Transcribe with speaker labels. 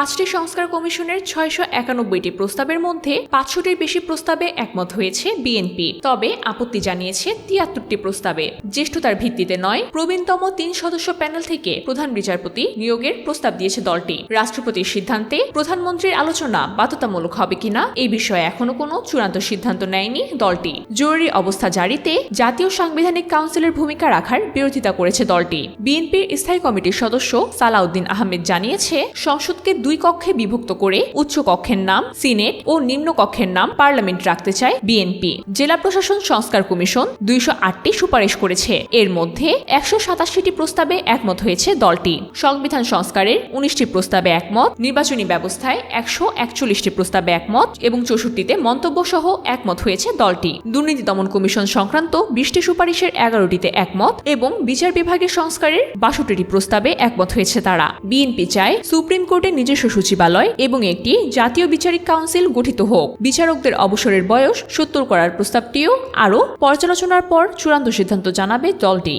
Speaker 1: পাঁচটি সংস্কার কমিশনের ছয়শো একানব্বইটি প্রস্তাবের মধ্যে পাঁচশোটির বেশি প্রস্তাবে একমত হয়েছে বিএনপি। তবে আপত্তি জানিয়েছে তিয়াত্তরটি প্রস্তাবে। জ্যেষ্ঠতার ভিত্তিতে নয়, প্রবীণতম তিন সদস্য প্যানেল থেকে প্রধান বিচারপতি নিয়োগের প্রস্তাব দিয়েছে দলটি। রাষ্ট্রপতির সিদ্ধান্তে প্রধানমন্ত্রীর আলোচনা বাধ্যতামূলক হবে কিনা এই বিষয়ে এখনও কোনো চূড়ান্ত সিদ্ধান্ত নেয়নি দলটি। জরুরি অবস্থা জারিতে জাতীয় সাংবিধানিক কাউন্সিলের ভূমিকা রাখার বিরোধিতা করেছে দলটি। বিএনপির স্থায়ী কমিটির সদস্য সালাউদ্দিন আহমেদ জানিয়েছে, সংসদকে দুই কক্ষে বিভক্ত করে উচ্চ কক্ষের নাম, সিনেট ও নিম্ন কক্ষের নাম পার্লামেন্ট রাখতে চায় বিএনপি জেলা প্রশাসন সংস্কার কমিশন দুইশো আটটি সুপারিশ করেছে। এর মধ্যে একশো সাতাশিটি প্রস্তাবে একমত হয়েছে দলটি। সংবিধান সংস্কারের উনিশটি প্রস্তাবে একমত, নির্বাচনী ব্যবস্থায় একশো একচল্লিশটি প্রস্তাবে একমত এবং চৌষট্টিতে মন্তব্য সহ একমত হয়েছে দলটি। দুর্নীতি দমন কমিশন সংক্রান্ত বিশটি সুপারিশের এগারোটিতে একমত এবং বিচার বিভাগের সংস্কারের বাষট্টিটি প্রস্তাবে একমত হয়েছে তারা। বিএনপি চায় সুপ্রিম কোর্টে কোর্টের নিজস্ব সচিবালয় এবং একটি জাতীয় বিচারিক কাউন্সিল গঠিত হোক। বিচারকদের অবসরের বয়স সত্তর করার প্রস্তাবটিও আরও পর্যালোচনার পর চূড়ান্ত সিদ্ধান্ত জানাবে দলটি।